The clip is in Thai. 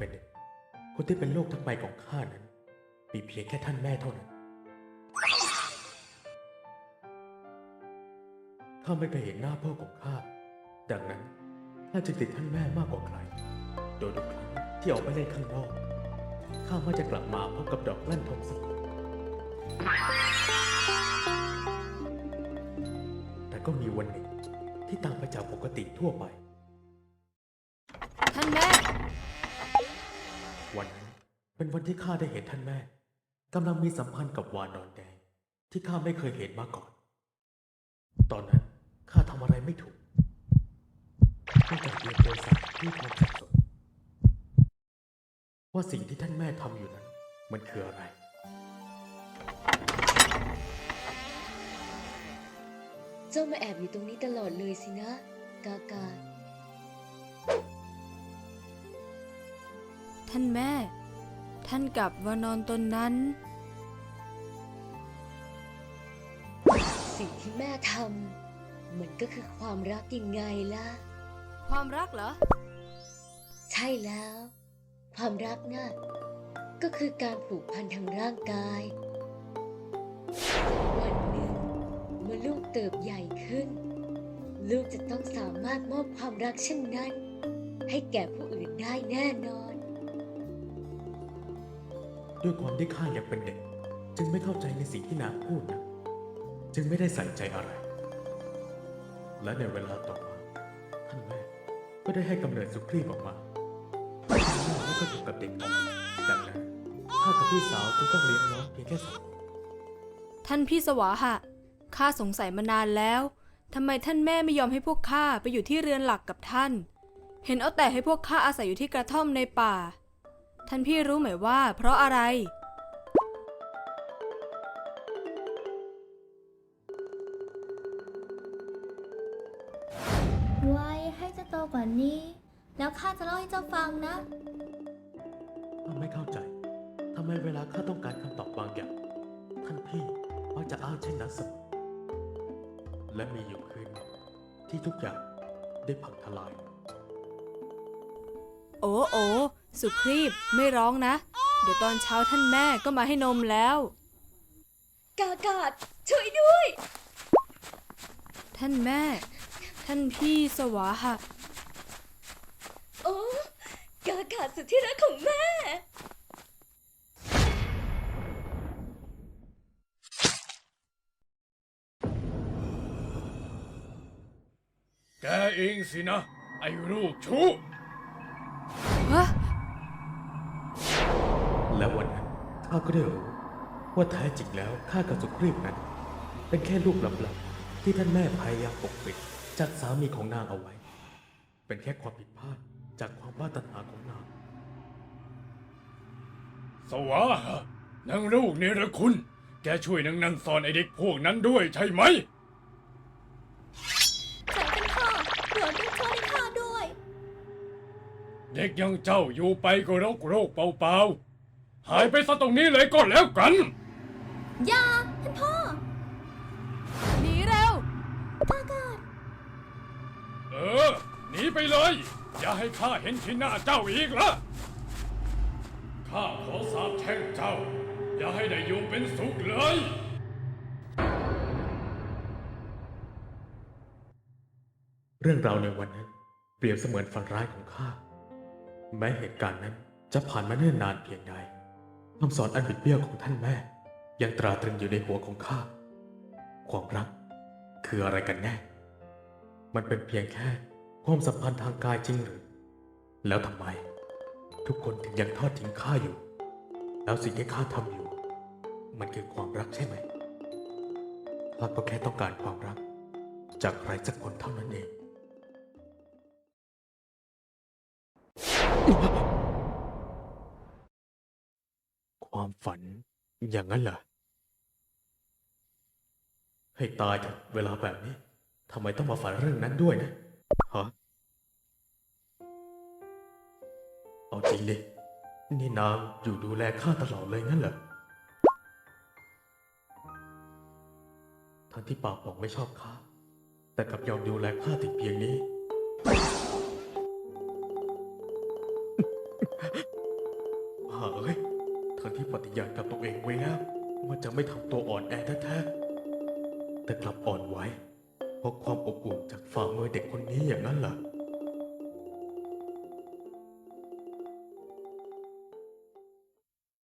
ป็นหนึ่งคนที่เป็นโลกทั้งใบของข้านั้น มีเพียงแค่ท่านแม่เท่านั้น ข้าไม่เคยเห็นหน้าพ่อของข้า ดังนั้นข้าจึงติดท่านแม่มากกว่าใคร โดยทุกครั้งที่ออกไปเล่นข้างนอก ข้ามักจะกลับมาพบกับดอกลั่นทองสมอแต่ก็มีวันหนึ่งที่ต่างไปจากปกติทั่วไป ท่านแม่ วันนั้นเป็นวันที่ข้าได้เห็นท่านแม่กำลังมีสัมพันธ์กับวานอนแดง ที่ข้าไม่เคยเห็นมาก่อน ตอนนั้นข้าทำอะไรไม่ถูกนอกจากเรียนโดยสารที่ความสับสนว่าสิ่งที่ท่านแม่ทำอยู่นั้น มันคืออะไร เจ้ามาแอบอยู่ตรงนี้ตลอดเลยสินะ กากา ท่านแม่ ท่านกับวานอนตนนั้น สิ่งที่แม่ทำมันก็คือความรักยังไงล่ะ ความรักเหรอ ใช่แล้ว ความรักน่ะก็คือการผูกพันทางร่างกาย วันหนึ่งเมื่อลูกเติบใหญ่ขึ้น ลูกจะต้องสามารถมอบความรักเช่นนั้น ให้แก่ผู้อื่นได้แน่นอน ด้วยความที่ข้ายังเป็นเด็ก จึงไม่เข้าใจในสิ่งที่นางพูดนะจึงไม่ได้ใส่ใจอะไร และในเวลาต่อมาท่านแม่ก็ได้ให้กำเนิดสุครีบออกมาท่นแม่ไม่ก็อยู่กับเด็กอ่อนดังนั้นข้ากับพี่สาวจึงต้องเลี้ยงน้องเพียงแค่สองคนท่านพี่สวาหะข้าสงสัยมานานแล้วทำไมท่านแม่ไม่ยอมให้พวกข้าไปอยู่ที่เรือนหลักกับท่าน เห็นเอาแต่ให้พวกข้าอาศัยอยู่ที่กระท่อมในป่า ท่านพี่รู้ไหมว่า เพราะอะไร ไว้ให้เจ้าโตกว่านี้ แล้วข้าจะเล่าให้เจ้าฟังนะ ข้าไม่เข้าใจ ทำไมเวลาข้าต้องการคำตอบบางอย่าง ท่านพี่มักจะอ้างเช่นนั้นเสมอและมีอยู่คืนหนึ่งที่ทุกอย่างได้พังทลาย โอ้โอ สุครีบไม่ร้องนะ เดี๋ยวตอนเช้าท่านแม่ก็มาให้นมแล้ว กากาศช่วยด้วย ท่านแม่ ท่านพี่สวาหะ โอ้กากาศสุดที่รักของแม่ แกเองสินะ ไอ้ลูกชู้ ฮะและ ข้าก็ได้รู้ว่าแท้จริงแล้วข้ากับสุครีบนั้น เป็นแค่ลูกลับๆที่ท่านแม่พยายามปกปิดจากสามีของนางเอาไว้ เป็นแค่ความผิดพลาดจากความบ้าตัณหาของนาง สวาหะนางลูกเนรคุณ แกช่วยนางนันสอนไอเด็กพวกนั้นด้วยใช่ไหมใส่กันค่ะโปรดยกโทษให้ข้าด้วย เด็กอยังเจ้าอยู่ไปก็รกโรคเปล่าๆ หายไปซะตรงนี้เลยก็แล้วกัน อย่าท่านพ่อ หนีเร็วกากาศเออ หนีไปเลย อย่าให้ข้าเห็นที่หน้าเจ้าอีกละข้าขอสาบแช่งเจ้า อย่าให้ได้อยู่เป็นสุขเลยเรื่องราวในวันนั้น เปรียบเสมือนฝันร้ายของข้า แม้เหตุการณ์นั้นจะผ่านมาเนิ่นนานเพียงใด คำสอนอันบิดเบี้ยวของท่านแม่ ยังตราตรึงอยู่ในหัวของข้า ความรัก คืออะไรกันแน่ มันเป็นเพียงแค่ความสัมพันธ์ทางกายจริงหรือ แล้วทำไม ทุกคนถึงยังทอดทิ้งข้าอยู่ แล้วสิ่งที่ข้าทำอยู่ มันคือความรักใช่ไหมข้าก็แค่ต้องการความรัก จากใครสักคนเท่านั้นเอง ความฝันอย่างนั้นเหรอ ให้ตายเถอะเวลาแบบนี้ทำไมต้องมาฝันเรื่องนั้นด้วยนะฮะเอาจริงดิ นี่นางอยู่ดูแลข้าตลอดเลยงั้นเหรอทั้งที่ปากบอกไม่ชอบข้าแต่กลับยอมดูแลข้าถึงเพียงนี้ หาเอ้ย ทั้งที่ปฏิญาณกับตัวเองไว้แล้วว่าจะไม่ทำตัวอ่อนแอแท้ๆแต่กลับอ่อนไหวเพราะความอบอุ่นจากฝ่ามือเด็กคนนี้อย่างนั้นเหรอ